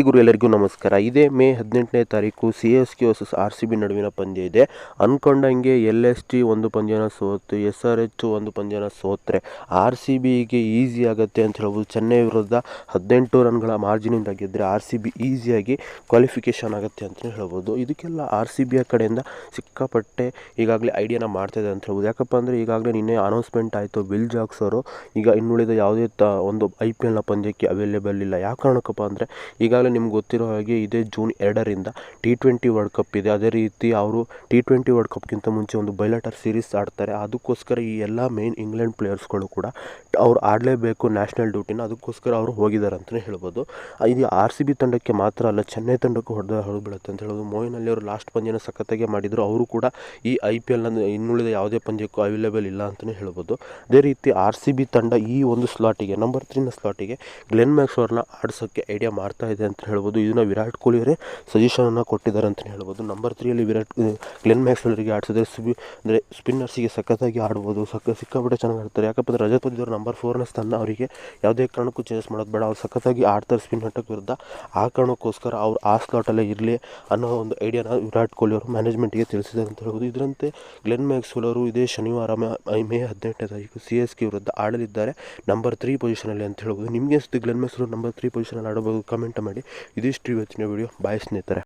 Hi ಗುರು ಎಲ್ಲರಿಗೂ ನಮಸ್ಕಾರ. ಇದೇ ಮೇ ಹದಿನೆಂಟನೇ ತಾರೀಕು C S K versus R C B ನಡುವಿನ ಪಂದ್ಯ ಇದೆ. ಅಂದ್ಕೊಂಡಂಗೆ ಎಲ್ ಎಸ್ ಟಿ ಒಂದು ಪಂದ್ಯನ ಸೋತು, ಎಸ್ ಆರ್ ಎಚ್ ಒಂದು ಪಂದ್ಯನ ಸೋತ್ರೆ. ಆರ್ ಸಿ ಬಿಗೆ ಈಸಿ ಆಗುತ್ತೆ ಅಂತ ಹೇಳ್ಬೋದು ಚೆನ್ನೈ ವಿರುದ್ಧ ಹದಿನೆಂಟು ರನ್ಗಳ ಮಾರ್ಜಿನಿಂದ ಗೆದ್ದರೆ ಆರ್ ಸಿ ಬಿ ಈಸಿಯಾಗಿ ಕ್ವಾಲಿಫಿಕೇಷನ್ ಆಗುತ್ತೆ ಅಂತಲೇ ಹೇಳ್ಬೋದು ಇದಕ್ಕೆಲ್ಲ ಆರ್ ಸಿ ಬಿಯ ಕಡೆಯಿಂದ ಸಿಕ್ಕಾಪಟ್ಟೆ ಈಗಾಗಲೇ ಐಡಿಯಾನ ಮಾಡ್ತಾಯಿದೆ ಅಂತ ಹೇಳ್ಬೋದು ಯಾಕಪ್ಪ ಅಂದರೆ ಈಗಾಗಲೇ ನಿನ್ನೆ ಅನೌನ್ಸ್ಮೆಂಟ್ ಆಯಿತು ಬಿಲ್ ಜಾಕ್ಸ್ ಅವರು. ಈಗ ಇನ್ನುಳಿದ ಯಾವುದೇ ಒಂದು ಐ ಪಿ ಎಲ್ನ ಪಂದ್ಯಕ್ಕೆ ಅವೈಲೇಬಲ್ ಇಲ್ಲ. ಯಾವ ಕಾರಣಕ್ಕಪ್ಪ ಅಂದರೆ ಈಗಾಗಲೇ ನಿಮ್ಗೆ ಗೊತ್ತಿರೋ ಹಾಗೆ ಇದೇ ಜೂನ್ ಎರಡರಿಂದ ಟಿ ಟ್ವೆಂಟಿ ವರ್ಲ್ಡ್ ಕಪ್ ಇದೆ. ಅದೇ ರೀತಿ ಅವರು ಟಿ ಟ್ವೆಂಟಿ ವರ್ಲ್ಡ್ ಕಪ್ಗಿಂತ ಮುಂಚೆ ಒಂದು ಬೈಲಟರ್ ಸೀರೀಸ್ ಆಡ್ತಾರೆ. ಅದಕ್ಕೋಸ್ಕರ ಈ ಎಲ್ಲ ಮೇನ್ ಇಂಗ್ಲೆಂಡ್ ಪ್ಲೇಯರ್ಸ್ಗಳು ಕೂಡ ಅವ್ರು ಆಡಲೇಬೇಕು ನ್ಯಾಷನಲ್ ಡ್ಯೂಟಿನ ಅದಕ್ಕೋಸ್ಕರ ಅವರು ಹೋಗಿದ್ದಾರೆ ಅಂತಲೇ ಹೇಳ್ಬೋದು. ಇದು ಆರ್ ಸಿ ಬಿ ತಂಡಕ್ಕೆ ಮಾತ್ರ ಅಲ್ಲ, ಚೆನ್ನೈ ತಂಡಕ್ಕೂ ಹೊಡೆದ ಹೊಡೆದು ಬೀಳುತ್ತೆ ಅಂತ ಹೇಳ್ಬೋದು. ಮೋಯಿನಲ್ಲಿ ಅವರು ಲಾಸ್ಟ್ ಪಂದ್ಯನ ಸಖತ್ತಾಗೆ ಮಾಡಿದರು. ಅವರು ಕೂಡ ಈ ಐ ಪಿ ಎಲ್ನ ಇನ್ನುಳಿದ ಯಾವುದೇ ಪಂದ್ಯಕ್ಕೂ ಅವೈಲೇಬಲ್ ಇಲ್ಲ ಅಂತಲೇ ಹೇಳ್ಬೋದು. ಅದೇ ರೀತಿ ಆರ್ ಸಿ ಬಿ ತಂಡ ಈ ಒಂದು ಸ್ಲಾಟಿಗೆ ನಂಬರ್ ತ್ರೀನ ಸ್ಲಾಟಿಗೆ ಗ್ಲೆನ್ ಮ್ಯಾಕ್ಸ್ ಅವ್ರನ್ನ ಆಡಿಸೋಕ್ಕೆ ಐಡಿಯಾ ಮಾಡ್ತಾ ಇದೆ ಅಂತ ಹೇಳ್ಬೋದು. ಇದನ್ನು ವಿರಾಟ್ ಕೊಹ್ಲಿ ಅವರೇ ಸಜೆಷನನ್ನು ಕೊಟ್ಟಿದ್ದಾರೆ ಅಂತಲೇ ಹೇಳ್ಬೋದು. ನಂಬರ್ ತ್ರೀಯಲ್ಲಿ ವಿರಾಟ್ ಗ್ಲೆನ್ ಮ್ಯಾಕ್ಸ್ವೆಲ್ರಿಗೆ ಆಡಿಸಿದ್ರೆ ಸ್ಪಿ ಅಂದರೆ ಸ್ಪಿನ್ನರ್ಸಿಗೆ ಸಖತ್ತಾಗಿ ಆಡ್ಬೋದು. ಸಕ್ಕ ಸಿಕ್ಕಾಪಟ್ಟೆ ಚೆನ್ನಾಗಿ ಆಡ್ತಾರೆ. ಯಾಕಪ್ಪ ಅಂದರೆ ರಜತ್ ಪಂದ್ಯವರು ನಂಬರ್ ಫೋರ್ನ ಸ್ಥಾನ ಅವರಿಗೆ ಯಾವುದೇ ಕಾರಣಕ್ಕೂ ಚೇಸ್ ಮಾಡೋದು ಬೇಡ. ಅವ್ರು ಸಖತ್ತಾಗಿ ಆಡ್ತಾರೆ ಸ್ಪಿನ್ ಹಟ್ಟಕ್ಕೆ ವಿರುದ್ಧ. ಆ ಕಾರಣಕ್ಕೋಸ್ಕರ ಅವ್ರು ಆ ಸ್ಲಾಟಲ್ಲೇ ಇರಲಿ ಅನ್ನೋ ಒಂದು ಐಡಿಯಾನ ವಿರಾಟ್ ಕೊಹ್ಲಿ ಅವರು ಮ್ಯಾನೇಜ್ಮೆಂಟ್ಗೆ ತಿಳಿಸಿದ್ದಾರೆ ಅಂತ ಹೇಳ್ಬೋದು. ಇದರಂತೆ ಗ್ಲೆನ್ ಮ್ಯಾಕ್ಸ್ವೆಲ್ ಅವರು ಇದೇ ಶನಿವಾರ ಮೇ ಹದಿನೆಂಟನೇ ತಾರೀಕು ಸಿ ಎಸ್ ಕೆ ವಿರುದ್ಧ ಆಡಲಿದ್ದಾರೆ. ನಂಬರ್ ತ್ರೀ ಪೊಸಿಷನಲ್ಲಿ ಅಂತ ಹೇಳ್ಬೋದು. ನಿಮಗೆ ಅನಿಸುತ್ತೆ ಗ್ಲೆನ್ ಮ್ಯಾಕ್ಸ್ವೆಲ್ ನಂಬರ್ ತ್ರೀ ಪೊಸಿಷನಲ್ಲಿ ಆಡಬಹುದು? ಕಮೆಂಟ್ ಮಾಡಿ. ಇದಿಷ್ಟು ಇವತ್ತಿನ ವಿಡಿಯೋ ಬಾಯ್ ಸ್ನೇಹಿತರೆ